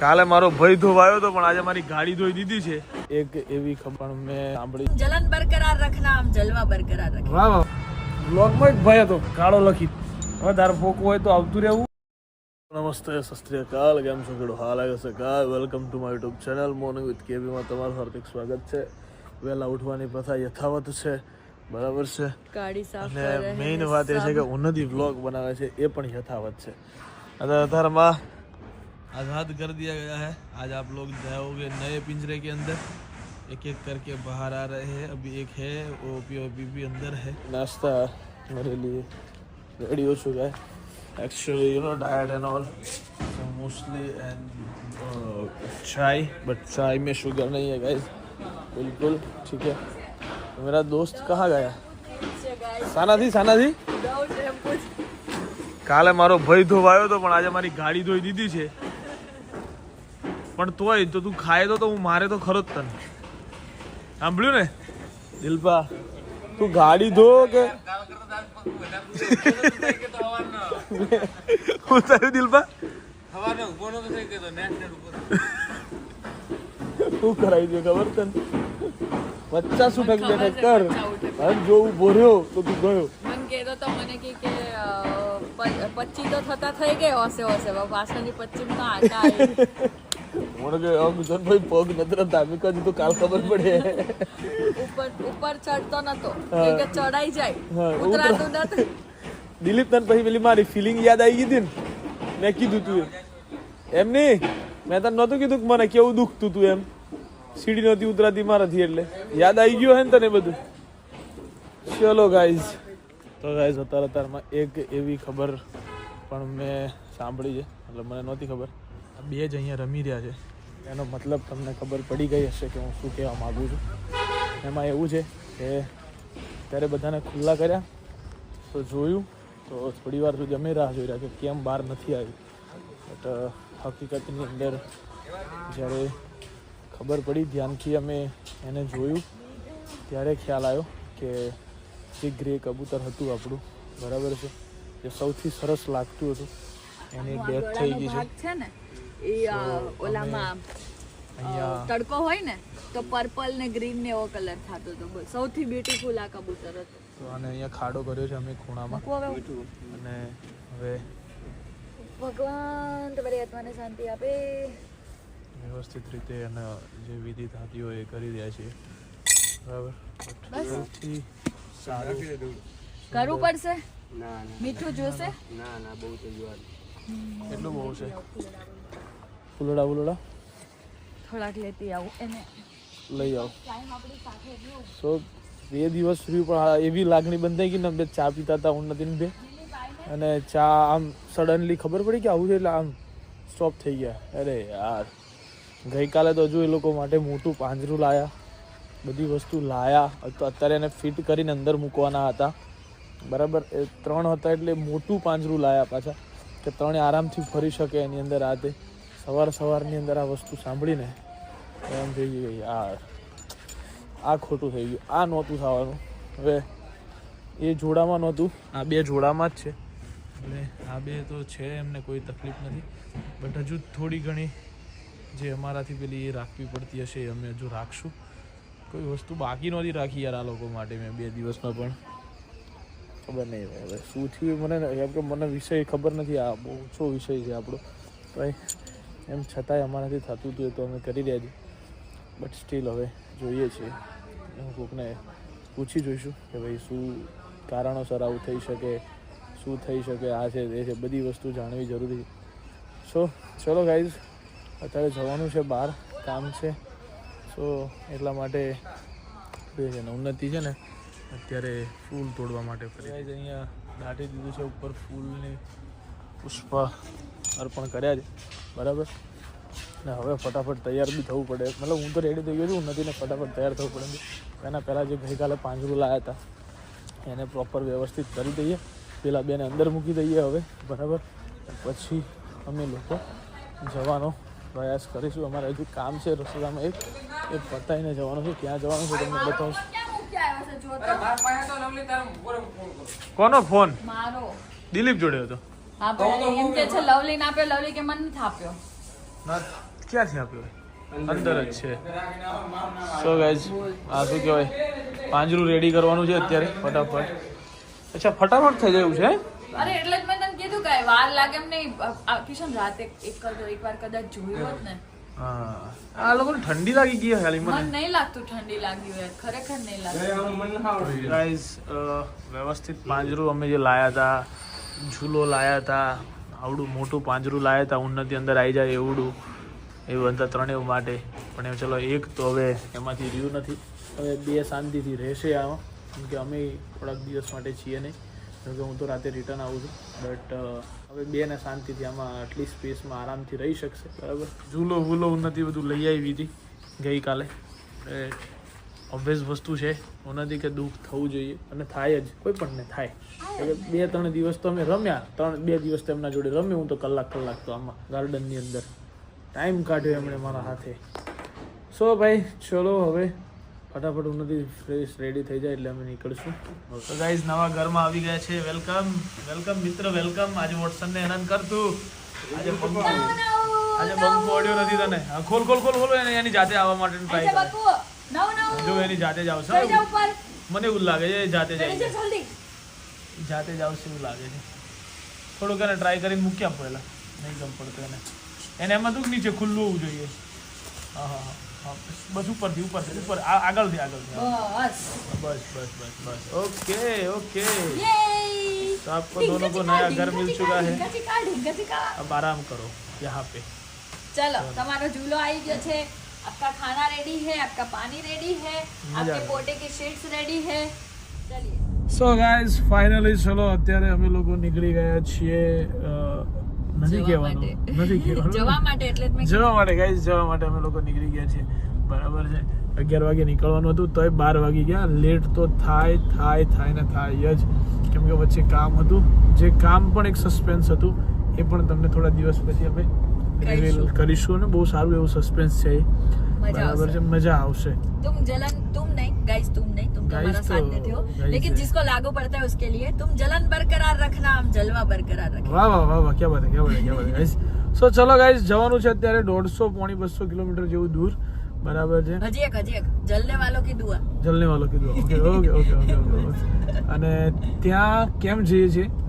કાલે મારો ભાઈ ધોવાયો હતો પણ આજે મારી ગાડી ધોઈ દીધી છે. એક એવી ખબર મેં સાંભળી. જલન બરકરાર રખના આમ જલવા બરકરાર રખના વાહ વાહ. બ્લોગમાં એક ભાઈ હતો કાળો લખી. હવે તાર ફોકો હોય તો આવતું રહેવું. નમસ્તે સસ્ત્રીયકાલ કેમ છો કેડો હાલ આવ્યો છે કાલ welcome to my YouTube channel morning with કેબીમાં તમારું હાર્દિક સ્વાગત છે. વહેલા ઉઠવાની પ્રથા યથાવત છે. બરાબર છે? અને મેઇન વાત એ છે કે ઉન્નતિ વ્લોગ બનાવે છે એ પણ યથાવત છે. અને અધારમાં आज़ाद कर दिया गया है आज आप लोग जाओगे नए पिंजरे के अंदर एक एक करके बाहर आ रहे हैं अभी एक है वो भी अभी भी अंदर है नाश्ता मेरे लिए रेडी हो चुका है actually you know diet and all mostly and chai but चाय में शुगर नहीं है गाइस बिल्कुल ठीक है तो मेरा दोस्त कहाँ गया સાના થી સાના થી કાલે મારો ભાઈ ધોવાયો હતો પણ આજે મારી ગાડી ધોઈ દીધી છે પણ તોય તો તું ખાય તો તો હું મારે તો ખરો જ તને. સાંભળ્યું ને? દિલપા તું ગાડી ધો કે? હું તારું દિલપા? શું કરાવી દે ખબર તને? પચાસ ઉઠક બેઠક કર. હવે જો ઊભો રહ્યો તો તું ગયો. કહેતો તો મને કે કે અ, તો થતા થઈ ગઈ હશે હશે પાછળની પચ્ચીમ તો આટા. મને કે ભાઈ પગ નતર ધામી તો કાલ ખબર પડે. ઉપર ઉપર ચડતો નતો કે કે ચડાઈ જાય ઉતરાતું નતું દિલીપ તન પછી પેલી મારી ફિલિંગ યાદ આવી ગઈ હતી ને મેં કીધું તું. એમ. નહીં મેં તને નહોતું કીધું કે મને કેવું દુખતું તું એમ. સીડી નહોતી ઉતરાતી મારાથી એટલે. યાદ આવી ગયું હે ને તને બધું? ચલો ગાઈઝ તો ગાઈઝ અત્યારે અત્યારમાં એક એવી ખબર પણ મેં સાંભળી છે. એટલે મને નહોતી ખબર. બે જ અહીંયા રમી રહ્યા છે. એનો મતલબ તમને ખબર પડી ગઈ હશે કે હું શું કહેવા માગું છું. એમાં એવું છે કે ત્યારે બધાને ખુલ્લા કર્યા, તો જોયું, તો થોડી વાર સુધી અમે રાહ જોઈ રહ્યા કે કેમ બહાર નથી આવી બટ હકીકતની અંદર જ્યારે ખબર પડી, ધ્યાનથી અમે એને જોયું, ત્યારે ખ્યાલ આવ્યો કે જે ગ્રે કબૂતર હતું આપણું, બરાબર છે જે સૌથી સરસ લાગતું હતું. એની ડેથ થઈ ગઈ છે. એ ઓલામાં અહીંયા તડકો હોય ને તો પર્પલ ને ગ્રીન ને એવો કલર થતો હતો. સૌથી બ્યુટીફુલ આ કબૂતર હતો. તો આને અહીંયા ખાડો કર્યો છે અમે ખૂણામાં. અને હવે ભગવાન તમારી આત્માને શાંતિ આપે. વ્યવસ્થિત રીતે અને જે વિધિ થતી હોય એ કરી રહ્યા છીએ. બરાબર. સૌથી સારું કરવું પડશે? મીઠું જોશે? એટલું બહુ છે. ફૂલડા ફૂલડા થોડાક લેતી આવું એને. લઈ આવો. સો બે દિવસ સુધી પણ એવી લાગણી બંધાઈ ગઈ ને બે ચા પીતા હતા હું નથી બે. અને ચા આમ સડનલી ખબર પડી કે આવું છે એટલે આમ સ્ટોપ થઈ ગયા. અરે યાર. ગઈકાલે તો હજુ એ લોકો માટે મોટું પાંજરું લાયા. બધી વસ્તુ લાયા. તો અત્યારે એને ફિટ કરીને અંદર મૂકવાના હતા. બરાબર? એ ત્રણ હતા એટલે મોટું પાંજરું લાયા પાછા. કે ત્રણે આરામથી ફરી શકે એની અંદર આ તે સવાર સવારની અંદર આ વસ્તુ સાંભળીને એમ થઈ ગયું યાર, આ ખોટું થઈ ગયું, આ નહોતું થવાનું. હવે એ જોડામાં નહોતું, આ બે જોડામાં જ છે. એટલે આ બે તો છે, એમને કોઈ તકલીફ નથી. બટ હજુ થોડી ઘણી જે અમારાથી પેલી એ રાખવી પડતી હશે, એ અમે હજુ રાખશું. કોઈ વસ્તુ બાકી નહોતી રાખી યાર આ લોકો માટે મેં બે દિવસમાં પણ. ખબર નહીં હવે શું થયું, મને એમ કે મને વિષય ખબર નથી, આ બહુ ઓછો વિષય છે આપણો. ભાઈ એમ છતાંય અમારાથી થતું હતું તો અમે કરી રહ્યા છીએ. બટ સ્ટીલ હવે જોઈએ છીએ. હું કોકને પૂછી જોઈશું કે ભાઈ શું કારણોસર આવું થઈ શકે, શું થઈ શકે, આ છે, તે છે, બધી વસ્તુ જાણવી જરૂરી છે. સો ચલો ગાઈઝ અત્યારે જવાનું છે બહાર, કામ છે. સો એટલા માટે બે છે ને, ઉન્નતિ છે ને, અત્યારે ફૂલ તોડવા માટે ફરી અહીંયા દાટી દીધું છે, ઉપર ફૂલની પુષ્પ અર્પણ કર્યા છે. બરાબર? ને હવે ફટાફટ તૈયાર બી થવું પડે. મતલબ હું તો રેડી થઈ ગયો છું નથી ને ફટાફટ તૈયાર થવું પડે એના પહેલાં જે ગઈકાલે પાંજરું લાવ્યા હતા એને પ્રોપર વ્યવસ્થિત કરી દઈએ. પેલા બેને અંદર મૂકી દઈએ હવે બરાબર? પછી અમે લોકો જવાનો પ્રયાસ કરીશું. અમારે હજુ કામ છે રસોડામાં એક. એ પતાવીને જવાનું છે. ક્યાં જવાનું છે તમને બતાવું? કોનો ફોન? દિલીપ જોડે હતો. હા પણ એમ કે છે લવલી ના આપ્યો લવલી કે મને નથી આપ્યો. ક્યાંથી આપ્યો? અંદર જ છે. સો ગાઈઝ આ શું કહેવાય? પાંજરું રેડી કરવાનું છે અત્યારે ફટાફટ. અચ્છા ફટાફટ થઈ ગયું છે અરે એટલે જ મેં તને કીધું કે વાર લાગે એમ નહીં. કિશન રાતે એક કરજો એક વાર કદાચ જોયું હોત ને. આ લોકોને ઠંડી લાગી ગઈ હાલી મને. મને નહીં લાગતું ઠંડી લાગી હોય ખરેખર નહીં લાગતું. ગાઈઝ વ્યવસ્થિત પાંજરું અમે જે લાયા હતા ઝૂલો લાયા હતા આવડું મોટું પાંજરું લાયા હતા ઉન્નતિ અંદર આવી જાય એવડું, એવું હતા ત્રણેય માટે. પણ એ ચલો, એક તો હવે એમાંથી રહ્યું નથી. હવે બે શાંતિથી રહેશે આમાં કેમ કે અમે થોડાક દિવસ માટે છીએ નહીં. કેમ કે હું તો રાતે રિટર્ન આવું છું. બટ હવે બેને શાંતિથી આમાં આટલી સ્પેસમાં આરામથી રહી શકશે. બરાબર? ઝૂલો વૂલો ઉન્નતિ બધું લઈ આવી હતી ગઈકાલે. ઓબ્વિયસ વસ્તુ છે. ઓનાથી કે દુઃખ થવું જોઈએ. અને થાય જ. કોઈ પણ ને થાય. એટલે બે ત્રણ દિવસ તો અમે રમ્યા. ત્રણ બે દિવસ તો એમના જોડે રમ્યો. હું તો કલાક કલાક તો આમાં ગાર્ડનની અંદર. ટાઈમ કાઢ્યો એમણે મારા હાથે. સો ભાઈ ચલો હવે. ફટાફટ ઉન્નતિ ફ્રેશ રેડી થઈ જાય એટલે અમે નીકળશું. તો ગાઈઝ નવા ઘરમાં આવી ગયા છે. વેલકમ વેલકમ મિત્ર વેલકમ આજે વોટસનને હેરાન કરતું. આજે આજે બંકો ઓડિયો નથી તને. ખોલ ખોલ ખોલ ખોલ. એને એની જાતે આવવા માટે ટ્રાય કર. જો એની જાતે જ આવશે ચડી જા ઉપર મને એવું લાગે છે એ જાતે જ ચડી આવી જા જાય. જલ્દી જાતે જ આવશે એવું લાગે છે થોડુંક એને ટ્રાય કરીને મૂક્યા પહેલા નહીં ગમ પડતો એને એને એમાં તો નીચે ખુલ્લું હોવું જોઈએ હા હા હા હા બસ ઉપરથી ઉપરથી ઉપર આ- આગળથી આગળથી હા. બસ बस बस बस बस ओके ओके યે तो आपको दोनों को नया घर मिल चुका है ढिंगा चिका ढिंगा चिका अब आराम करो यहाँ पे चलो તમારો ઝૂલો આવી ગયો છે आपका खाना रेडी है आपका पानी रेडी है आपके पोटे की शीट्स रेडी है चलिए સો ગાઈઝ ફાઇનલી ચલો અત્યારે અમે લોકો નીકળી ગયા છીએ અ, નથી જવા કહેવાનું માટે. નથી કહેવાનું જવા માટે એટલે જ મેં જવા માટે ગાઈઝ જવા માટે અમે લોકો નીકળી ગયા છીએ બરાબર છે અગિયાર વાગે નીકળવાનું હતું તોય બાર વાગી ગયા લેટ તો થાય થાય થાય ને થાય જ કેમ કે વચ્ચે કામ હતું જે કામ પણ એક સસ્પેન્સ હતું એ પણ તમને થોડા દિવસ પછી અમે રિવીલ કહીશું. કરીશું અને બહુ સારું એવું સસ્પેન્સ છે એ. મજા બરાબર છે આવશે મજા આવશે तुम जलन तुम नहीं गाइस तुम नहीं तुम तो Guys हमारा तो- साथ देते हो guys लेकिन है। जिसको लागू पड़ता है उसके लिए तुम जलन बरकरार रखना हम जलवा बरकरार रखें વાહ વાહ વાહ વાહ ક્યાં બાત હે, ક્યાં બાત હે, ક્યાં બાત હે, guys. સો ચલો ગાઈઝ જવાનું છે અત્યારે દોઢસો પોણી બસો કિલોમીટર જેવું દૂર બરાબર છે हजी एक हजी एक जलने वालों की दुआ જલને વાલો કીધું okay okay okay okay okay okay. અને ત્યાં કેમ જઈએ છીએ અ,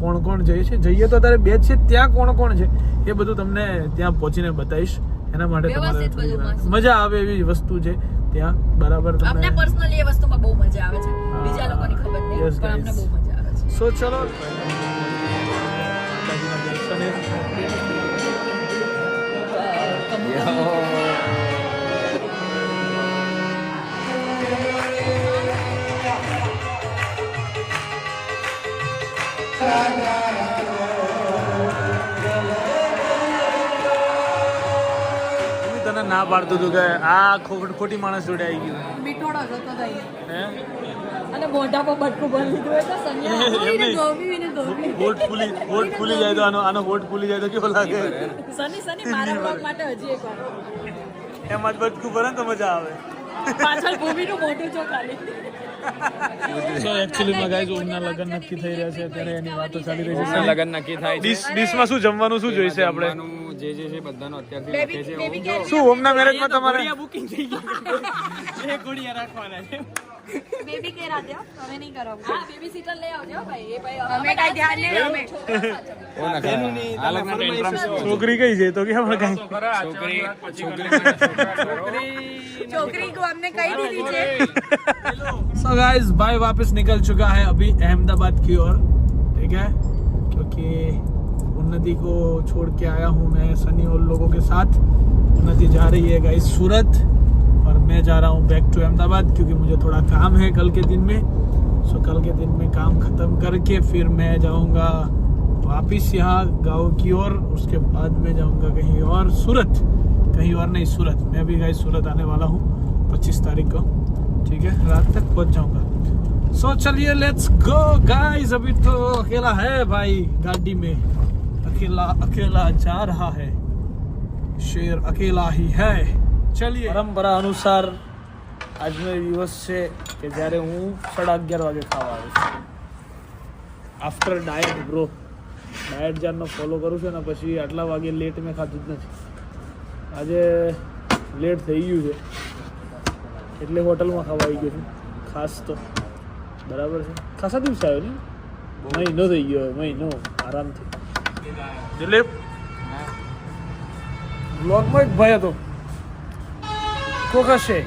કોણ કોણ જઈએ છે? જઈએ તો અત્યારે બે છે ત્યાં કોણ કોણ છે? એ બધું તમને ત્યાં પહોંચીને બતાવીશ. એના માટે તમારે. મજા આવે એવી વસ્તુ છે. ત્યાં બરાબર તમને પર્સનલી એ વસ્તુમાં બહુ મજા આવે છે. બીજા લોકોની ખબર નહીં પણ અમને બહુ મજા આવે છે. સો ચલો. માતાજીના તને ના પાડતું હતું કે આ ખોટ ખોટી માણસ જોડે આવી ગયું. મીઠોડો જતો હે? અને મોઢા પર બટકું ભરી લીધું તો હોટ ફૂલી હોટ ફૂલી જાય તો આનો આનો હોટ ફૂલી જાય તો કેવો લાગે? સની સની મારા બ્લોગ માટે હજી એક વાર. એમાં જ બટકું ભરે તો મજા આવે. પાછળ ભૂમિનું મોઢું જો ખાલી. સો એકચ્યુઅલીમાં ગાઈઝ ઓમના લગ્ન નક્કી થઈ રહ્યા છે અત્યારે એની વાતો ચાલી રહી છે. લગ્ન નક્કી થાય છે. ડીશ ડીશમાં શું જમવાનું શું જોઈશે આપણે? જે જે છે બધાનો અત્યારથી લખે છે શું ઓમના મેરેજમાં તમારે? બેબી बेबी हमें नहीं हाँ बेबी सीटर ले आओ जाओ भाई ये भाई हमें ध्यान नहीं हमें ना अलग ना छोकरी कही तो हम छोकरी छोकरी छोकरी को हमने कहीं दीजिए। सो गाइस भाई वापस निकल चुका है अभी अहमदाबाद की ओर ठीक है? क्योंकि उन्नति को छोड़ के आया हूँ मैं सनी और लोगों के साथ। उन्नति जा रही है गाइस सूरत। मैं जा रहा हूँ बैक टू अहमदाबाद क्योंकि मुझे थोड़ा काम है कल के दिन में। सो कल के दिन में काम खत्म करके फिर मैं जाऊँगा वापिस यहाँ गाँव की ओर, उसके बाद में जाऊँगा कहीं और, सूरत। कहीं और नहीं, सूरत। मैं भी गाइस सूरत आने वाला हूँ, पच्चीस तारीख को। ठीक है? रात तक पहुँच जाऊँगा। सो चलिए लेट्स गो गाइस अभी तो अकेला है भाई, गाड़ी में। अकेला अकेला जा रहा है। शेर अकेला ही है। ચલીએ. પરંપરા અનુસાર આજનો એ દિવસ છે કે જ્યારે હું સાડા અગિયાર વાગે ખાવા આવું છું આફ્ટર ડાયટ બ્રો ડાયટ જ્યારનો ફોલો કરું છું ને પછી આટલા વાગે લેટ મેં ખાધું જ નથી. આજે લેટ થઈ ગયું છે. એટલે હોટલમાં ખાવા આવી ગયો છું. ખાસ તો. બરાબર છે? ખાસા દિવસ આવ્યો ને? મહિનો થઈ ગયો મહિનો. આરામથી. દિલીપ? બ્લોગમાં એક ભાઈ હતો. કોકશે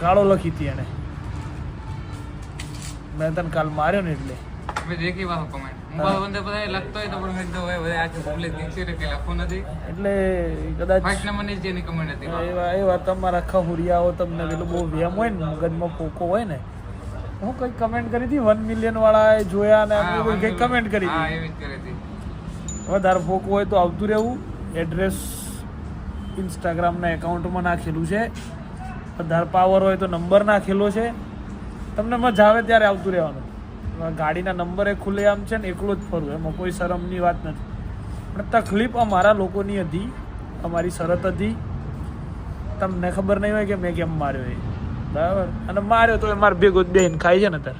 ગાળો લખી હતી એને મેં તને કાલ માર્યો ને એટલે. એટલે કદાચ તમારા ખહુરિયાઓ તમને પેલું બહુ વેમ હોય ને મગજમાં પોકો હોય ને હું કંઈક કમેન્ટ કરી હતી? વન મિલિયન વાળા જોયા ને કંઈક કમેન્ટ કરી હતી? વધારે પોકો હોય તો આવતું રહેવું. એડ્રેસ ઇન્સ્ટાગ્રામના એકાઉન્ટમાં નાખેલું છે. વધારે પાવર હોય તો નંબર નાખેલો છે. તમને મજા આવે ત્યારે આવતું રહેવાનું. ગાડીના નંબરે ખુલ્લે આમ છે ને, એકલો જ ફરવું એમાં કોઈ શરમની વાત નથી. પણ તકલીફ અમારા લોકોની હતી. અમારી શરત હતી. તમને ખબર નહીં હોય કે મેં કેમ માર્યો એ. બરાબર? અને માર્યો તો એ મારે ભેગો જ બેહીને ખાય છે ને તાર.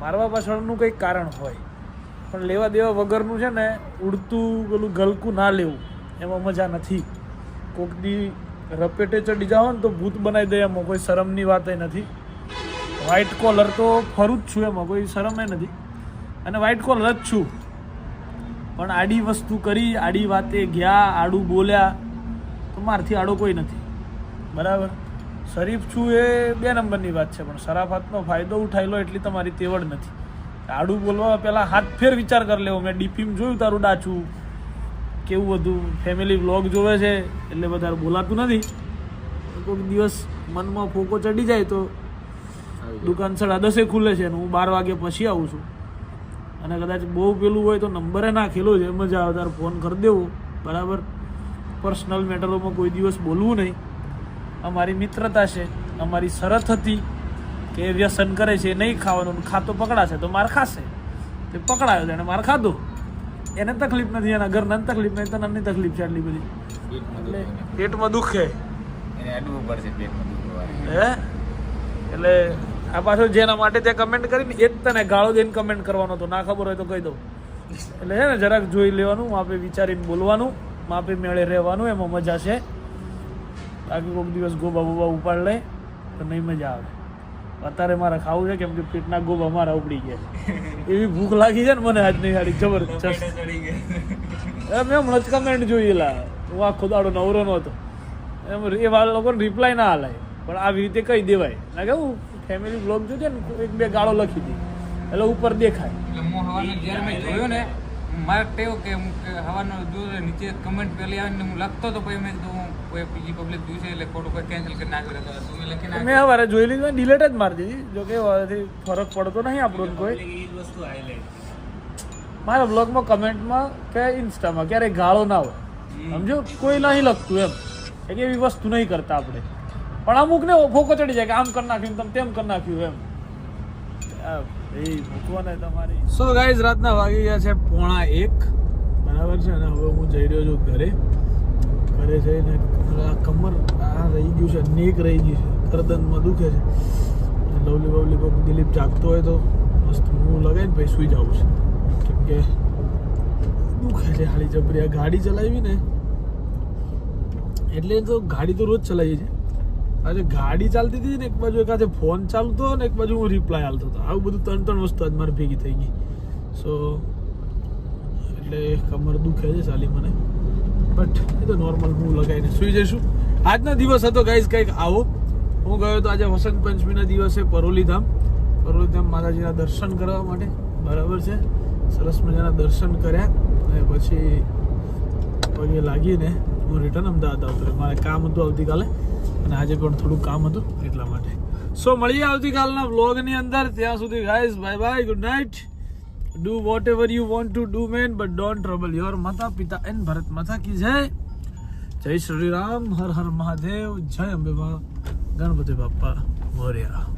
મારવા પાછળનું કંઈક કારણ હોય. પણ લેવા દેવા વગરનું છે ને, ઉડતું, પેલું ગલકું ના લેવું. એમાં મજા નથી. કોક દી રપેટે ચડી જાઓ ને તો ભૂત બનાવી દે એમાં. કોઈ શરમની વાત નથી. વ્હાઇટ કોલર તો ફરું જ છું એમાં. કોઈ શરમ નથી. અને વ્હાઇટ કોલર જ છું. પણ આડી વસ્તુ કરી, આડી વાતે ગયા, આડું બોલ્યા, તો મારથી આડો કોઈ નથી. બરાબર? શરીફ છું એ બે નંબરની વાત છે, પણ શરાફતનો ફાયદો ઉઠાયેલો એટલી તમારી તેવડ નથી. આડું બોલવા પહેલાં હાથ ફેર વિચાર કરી લેવો. મેં ડીપીમાં જોયું તારું ડાચું. કેવું બધું ફેમિલી વ્લોગ જોવે છે એટલે વધારે બોલાતું નથી. કોઈક દિવસ મનમાં ફોકો ચડી જાય તો દુકાન સાડા દસે ખુલે છે અને હું બાર વાગે પછી આવું છું. અને કદાચ બહુ પેલું હોય તો નંબરે નાખેલો છે મજા આવે તારે ફોન કરી દેવો. બરાબર? પર્સનલ મેટરોમાં કોઈ દિવસ બોલવું નહીં. અમારી મિત્રતા છે અમારી શરત હતી કે વ્યસન કરે છે નહીં ખાવાનું ખાતો પકડાશે તો માર ખાશે. તે પકડાયો એને માર ખાધો. એને તકલીફ નથી એના ઘરના તકલીફ નહીં તને તકલીફ છે આટલી બધી. એટલે પેટમાં દુખે. એને અડવું પડશે પેટમાં દુખવા હે? એટલે આ પાછો જેના માટે તે કમેન્ટ કરીને એ જ તને ગાળો દઈને કમેન્ટ કરવાનો હતો. ના ખબર હોય તો કહી દઉં. એટલે છે ને જરાક જોઈ લેવાનું માપે વિચારીને બોલવાનું માપે મેળે રહેવાનું એમાં મજા છે. બાકી કોઈક દિવસ ગોબા બોબા ઉપાડ લે તો નહીં મજા આવે. અત્યારે મારે ખાવું છે કેમ કે પેટના ગોબ અમારા ઉપડી ગયા એવી ભૂખ લાગી છે ને મને આજ નહીં હાડી જબરજસ્ત એ મેં હમણાં જ કમેન્ટ જોયેલા. હું આખો દાડો નવરો નહોતો એમ એવા લોકોને રિપ્લાય ના હાલાય પણ આવી રીતે કહી દેવાય. ના કે હું ફેમિલી બ્લોગ જોજે ને એક બે ગાળો લખી દે. એટલે ઉપર દેખાય. જોયું ને મારે ટેવ કે હું હવાનો જોયું નીચે કમેન્ટ પહેલી આવીને હું લખતો તો પછી મેં કીધું કોઈ બીજી પબ્લિક જોઈ છે એટલે ખોટું કોઈ કેન્સલ કરી નાખ્યું એટલે તો તમે લખી મેં હવારે જોઈ લીધું ડિલેટ જ મારી દીધી. જો કે ફરક પડતો નહીં આપણો કોઈ. મારા બ્લોગમાં કમેન્ટમાં કે ઇન્સ્ટામાં ક્યારેય ગાળો ના હોય. સમજો? કોઈ નહીં લખતું એમ. એક એવી વસ્તુ નહીં કરતા આપણે. પણ અમુકને ફોકો ચડી જાય કે આમ કરી નાખ્યું તમે તેમ કરી નાખ્યું એમ. સો ગાઈઝ રાતના વાગી ગયા છે પોણા એક. બરાબર છે? અને હવે હું જઈ રહ્યો છું ઘરે. ઘરે જઈને કમર આ રહી ગયું છે, નેક રહી ગયું છે. ગરદનમાં દુખે છે. લવલી બવલી કોઈક દિલીપ જાગતો હોય તો મસ્ત હું લગાવીને પછી સુઈ જાઉં છું. કેમ કે દુખે છે, હાલી જબરી. આ ગાડી ચલાવી ને એટલે તો ગાડી તો રોજ ચલાવીએ છે આજે ગાડી ચાલતી હતી ને, એક બાજુ એક આજે ફોન ચાલતો ને, એક બાજુ હું રિપ્લાય આલતો હતો. આવું બધું ત્રણ ત્રણ વસ્તુ આજ મારી ભેગી થઈ ગઈ. સો એટલે કમર દુખે છે ચાલી મને. બટ એ તો નોર્મલ હું લગાવીને સુઈ જઈશું. આજનો દિવસ હતો ગાઈઝ કંઈક આવો. હું ગયો તો આજે વસંત પંચમીના દિવસે પરોલીધામ. પરોલીધામ માતાજીના દર્શન કરવા માટે. બરાબર છે? સરસ મજાના દર્શન કર્યા. અને પછી પગે લાગીને હું રિટર્ન અમદાવાદ આવતો મારે કામ હતું આવતીકાલે. અને આજે પણ થોડું કામ હતું એટલા માટે. સો મળીએ આવતીકાલના વ્લોગની અંદર. ત્યાં સુધી guys bye bye good night do whatever you want to do man but don't trouble your માતા પિતા એન ભરત માતા કી જય જય શ્રી રામ હર હર મહાદેવ જય અંબેબા ગણપતિ બાપ્પા મોર્યા